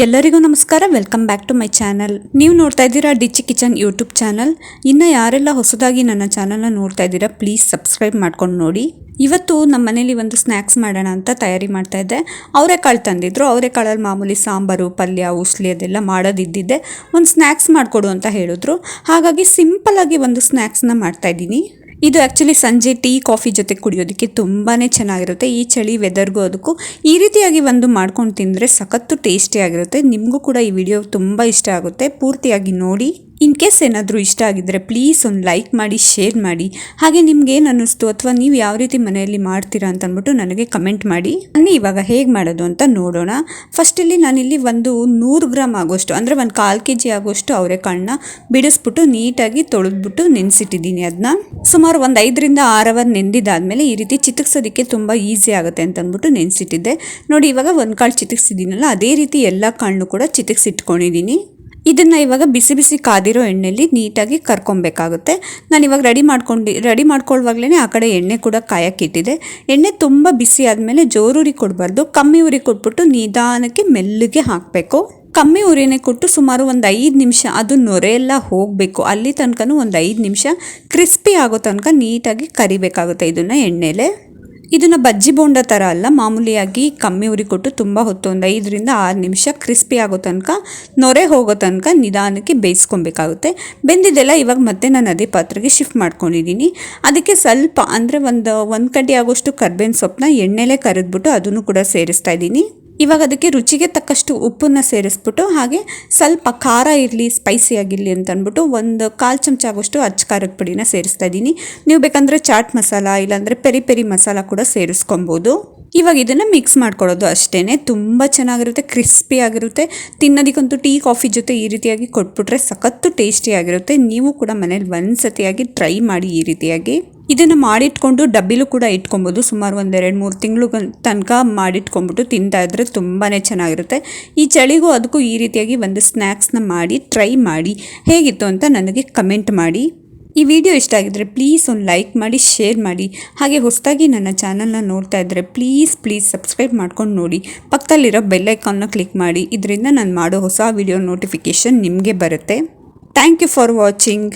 ಎಲ್ಲರಿಗೂ ನಮಸ್ಕಾರ. Welcome back to my channel ನೀವು ನೋಡ್ತಾ ಇದ್ದೀರಾ ಡಿಚಿ ಕಿಚನ್ ಯೂಟ್ಯೂಬ್ ಚಾನಲ್ ಇನ್ನು ಯಾರೆಲ್ಲ ಹೊಸದಾಗಿ ನನ್ನ ಚಾನಲ್ನ ನೋಡ್ತಾ ಇದ್ದೀರಾ ಪ್ಲೀಸ್ ಸಬ್ಸ್ಕ್ರೈಬ್ ಮಾಡ್ಕೊಂಡು ನೋಡಿ. ಇವತ್ತು ನಮ್ಮ ಮನೇಲಿ ಒಂದು ಸ್ನ್ಯಾಕ್ಸ್ ಮಾಡೋಣ ಅಂತ ತಯಾರಿ ಮಾಡ್ತಾ ಇದ್ದೆ. ಅವರೆಕಾಳು ತಂದಿದ್ರು. ಅವರೆಕಾಳಲ್ಲಿ ಮಾಮೂಲಿ ಸಾಂಬಾರು, ಪಲ್ಯ, ಉಸ್ಲಿ ಅದೆಲ್ಲ ಮಾಡೋದಿದ್ದಿದ್ದೆ. ಒಂದು ಸ್ನ್ಯಾಕ್ಸ್ ಮಾಡಿಕೊಡು ಅಂತ ಹೇಳಿದ್ರು. ಹಾಗಾಗಿ ಸಿಂಪಲ್ಲಾಗಿ ಒಂದು ಸ್ನ್ಯಾಕ್ಸ್ನ ಮಾಡ್ತಾ ಇದ್ದೀನಿ. ಇದು ಆ್ಯಕ್ಚುಲಿ ಸಂಜೆ ಟೀ ಕಾಫಿ ಜೊತೆ ಕುಡಿಯೋದಕ್ಕೆ ತುಂಬಾ ಚೆನ್ನಾಗಿರುತ್ತೆ. ಈ ಚಳಿ ವೆದರ್ಗೂ ಅದಕ್ಕೂ. ಈ ರೀತಿಯಾಗಿ ಒಂದು ಮಾಡ್ಕೊಂಡು ತಿಂದರೆ ಸಖತ್ತು ಟೇಸ್ಟಿಯಾಗಿರುತ್ತೆ ನಿಮಗೂ ಕೂಡ ಈ ವಿಡಿಯೋ ತುಂಬ ಇಷ್ಟ ಆಗುತ್ತೆ. ಪೂರ್ತಿಯಾಗಿ ನೋಡಿ. ಇನ್ ಕೇಸ್ ಏನಾದರೂ ಇಷ್ಟ ಆಗಿದ್ದರೆ ಪ್ಲೀಸ್ ಒಂದು ಲೈಕ್ ಮಾಡಿ ಶೇರ್ ಮಾಡಿ. ಹಾಗೆ ನಿಮ್ಗೆ ಏನು ಅನ್ನಿಸ್ತು ಅಥವಾ ನೀವು ಯಾವ ರೀತಿ ಮನೆಯಲ್ಲಿ ಮಾಡ್ತೀರಾ ಅಂತ ಅಂದ್ಬಿಟ್ಟು ನನಗೆ ಕಮೆಂಟ್ ಮಾಡಿ. ಬನ್ನಿ ಇವಾಗ ಹೇಗೆ ಮಾಡೋದು ಅಂತ ನೋಡೋಣ. ಫಸ್ಟ್ ಇಲ್ಲಿ ನಾನಿಲ್ಲಿ ಒಂದು ನೂರು ಗ್ರಾಮ್ ಆಗೋಷ್ಟು, ಅಂದರೆ ಒಂದು ಕಾಲು ಕೆ ಜಿ ಆಗೋಷ್ಟು ಅವರೆಕಾಳನ್ನ ಬಿಡಿಸ್ಬಿಟ್ಟು ನೀಟಾಗಿ ತೊಳೆದ್ಬಿಟ್ಟು ನೆನೆಸಿಟ್ಟಿದ್ದೀನಿ ಅದನ್ನ ಸುಮಾರು ಒಂದು ಐದರಿಂದ ಆರು ಅವರ್ ನೆಂದಿದ್ದಾದ್ಮೇಲೆ ಈ ರೀತಿ ಚಿತಕ್ಸೋದಕ್ಕೆ ತುಂಬ ಈಸಿ ಆಗುತ್ತೆ ಅಂತ ಅಂದ್ಬಿಟ್ಟು ನೆನೆಸಿಟ್ಟಿದ್ದೆ. ನೋಡಿ ಇವಾಗ ಒಂದು ಕಾಳು ಚಿತಕ್ಸಿದ್ದೀನಲ್ಲ ಅದೇ ರೀತಿ ಎಲ್ಲ ಕಾಳನ್ನು ಕೂಡ ಚಿತಕ್ಸಿಟ್ಕೊಂಡಿದ್ದೀನಿ ಇದನ್ನು ಇವಾಗ ಬಿಸಿ ಬಿಸಿ ಕಾದಿರೋ ಎಣ್ಣೆಲಿ ನೀಟಾಗಿ ಕರ್ಕೊಬೇಕಾಗುತ್ತೆ. ನಾನು ಇವಾಗ ರೆಡಿ ಮಾಡ್ಕೊಂಡು, ರೆಡಿ ಮಾಡ್ಕೊಳ್ಳುವಾಗಲೇ ಆ ಕಡೆ ಎಣ್ಣೆ ಕೂಡ ಕಾಯಕ್ಕಿಟ್ಟಿದೆ. ಎಣ್ಣೆ ತುಂಬ ಬಿಸಿ ಆದಮೇಲೆ ಜೋರೂರಿ ಕೊಡಬಾರ್ದು. ಕಮ್ಮಿ ಉರಿ ಕೊಟ್ಬಿಟ್ಟು ನಿಧಾನಕ್ಕೆ ಮೆಲ್ಲಗೆ ಹಾಕಬೇಕು. ಕಮ್ಮಿ ಉರಿನೇ ಕೊಟ್ಟು ಸುಮಾರು ಒಂದು ಐದು ನಿಮಿಷ ಅದು ನೊರೆ ಎಲ್ಲ ಹೋಗಬೇಕು. ಅಲ್ಲಿ ತನಕನೂ ಒಂದು ಐದು ನಿಮಿಷ ಕ್ರಿಸ್ಪಿ ಆಗೋ ತನಕ ನೀಟಾಗಿ ಕರಿಬೇಕಾಗುತ್ತೆ ಇದನ್ನು ಎಣ್ಣೆಲೆ. ಇದನ್ನು ಬಜ್ಜಿ ಬೋಂಡ ಥರ ಅಲ್ಲ, ಮಾಮೂಲಿಯಾಗಿ ಕಮ್ಮಿ ಉರಿ ಕೊಟ್ಟು ತುಂಬ ಹೊತ್ತು ಒಂದು ಐದರಿಂದ ಆರು ನಿಮಿಷ ಕ್ರಿಸ್ಪಿ ಆಗೋ ತನಕ, ನೊರೆ ಹೋಗೋ ತನಕ ನಿಧಾನಕ್ಕೆ ಬೇಯಿಸ್ಕೊಬೇಕಾಗುತ್ತೆ. ಬೆಂದಿದ್ದೆಲ್ಲ ಇವಾಗ ಮತ್ತೆ ನಾನು ಅದೇ ಪಾತ್ರೆಗೆ ಶಿಫ್ಟ್ ಮಾಡ್ಕೊಂಡಿದ್ದೀನಿ. ಅದಕ್ಕೆ ಸ್ವಲ್ಪ, ಅಂದರೆ ಒಂದು ಒಂದು ಕಡ್ಡಿ ಆಗೋಷ್ಟು ಕರ್ಬೇವಿನ ಸೊಪ್ಪನ್ನ ಎಣ್ಣೆಲೇ ಕರೆದ್ಬಿಟ್ಟು ಅದನ್ನು ಕೂಡ ಸೇರಿಸ್ತಾ ಇದ್ದೀನಿ. ಇವಾಗ ಅದಕ್ಕೆ ರುಚಿಗೆ ತಕ್ಕಷ್ಟು ಉಪ್ಪನ್ನ ಸೇರಿಸ್ಬಿಟ್ಟು ಹಾಗೆ ಸ್ವಲ್ಪ ಖಾರ ಇರಲಿ ಸ್ಪೈಸಿ ಆಗಿರಲಿ ಅಂತ ಅಂದ್ಬಿಟ್ಟು ಒಂದು ಕಾಲು ಚಮಚ ಆಗೋಷ್ಟು ಅಚ್ಚ ಖಾರದ ಪುಡಿನ ಸೇರಿಸ್ತಾ ಇದ್ದೀನಿ. ನೀವು ಬೇಕಂದರೆ ಚಾಟ್ ಮಸಾಲ, ಇಲ್ಲಾಂದರೆ ಪೆರಿ ಪೆರಿ ಮಸಾಲ ಕೂಡ ಸೇರಿಸ್ಕೊಬೋದು. ಇವಾಗ ಇದನ್ನು ಮಿಕ್ಸ್ ಮಾಡ್ಕೊಳ್ಳೋದು ಅಷ್ಟೇ ತುಂಬ ಚೆನ್ನಾಗಿರುತ್ತೆ ಕ್ರಿಸ್ಪಿ ಆಗಿರುತ್ತೆ. ತಿನ್ನೋದಕ್ಕಂತೂ ಟೀ, ಕಾಫಿ ಜೊತೆ ಈ ರೀತಿಯಾಗಿ ಕೊಟ್ಬಿಟ್ರೆ ಸಖತ್ತು ಟೇಸ್ಟಿಯಾಗಿರುತ್ತೆ ನೀವು ಕೂಡ ಮನೇಲಿ ಒಂದು ಸತಿಯಾಗಿ ಟ್ರೈ ಮಾಡಿ ಈ ರೀತಿಯಾಗಿ. ಇದನ್ನು ಮಾಡಿಟ್ಕೊಂಡು ಡಬ್ಬಿಲು ಕೂಡ ಇಟ್ಕೊಬೋದು. ಸುಮಾರು ಒಂದೆರಡು ಮೂರು ತಿಂಗಳು ತನಕ ಮಾಡಿಟ್ಕೊಂಡ್ಬಿಟ್ಟು ತಿಂತಾ ಇದ್ರೆ ತುಂಬಾ ಚೆನ್ನಾಗಿರುತ್ತೆ. ಈ ಚಳಿಗೂ ಅದಕ್ಕೂ ಈ ರೀತಿಯಾಗಿ ಒಂದು ಸ್ನ್ಯಾಕ್ಸ್ನ ಮಾಡಿ ಟ್ರೈ ಮಾಡಿ. ಹೇಗಿತ್ತು ಅಂತ ನನಗೆ ಕಮೆಂಟ್ ಮಾಡಿ. ಈ ವಿಡಿಯೋ ಇಷ್ಟ ಆಗಿದ್ದರೆ ಪ್ಲೀಸ್ ಒಂದು ಲೈಕ್ ಮಾಡಿ ಶೇರ್ ಮಾಡಿ. ಹಾಗೆ ಹೊಸದಾಗಿ ನನ್ನ ಚಾನಲ್ನ ನೋಡ್ತಾ ಇದ್ದರೆ ಪ್ಲೀಸ್ ಪ್ಲೀಸ್ ಸಬ್ಸ್ಕ್ರೈಬ್ ಮಾಡ್ಕೊಂಡು ನೋಡಿ. ಪಕ್ಕದಲ್ಲಿರೋ ಬೆಲ್ಲೈಕಾನ್ನ ಕ್ಲಿಕ್ ಮಾಡಿ. ಇದರಿಂದ ನಾನು ಮಾಡೋ ಹೊಸ ವಿಡಿಯೋ ನೋಟಿಫಿಕೇಷನ್ ನಿಮಗೆ ಬರುತ್ತೆ. Thank you for watching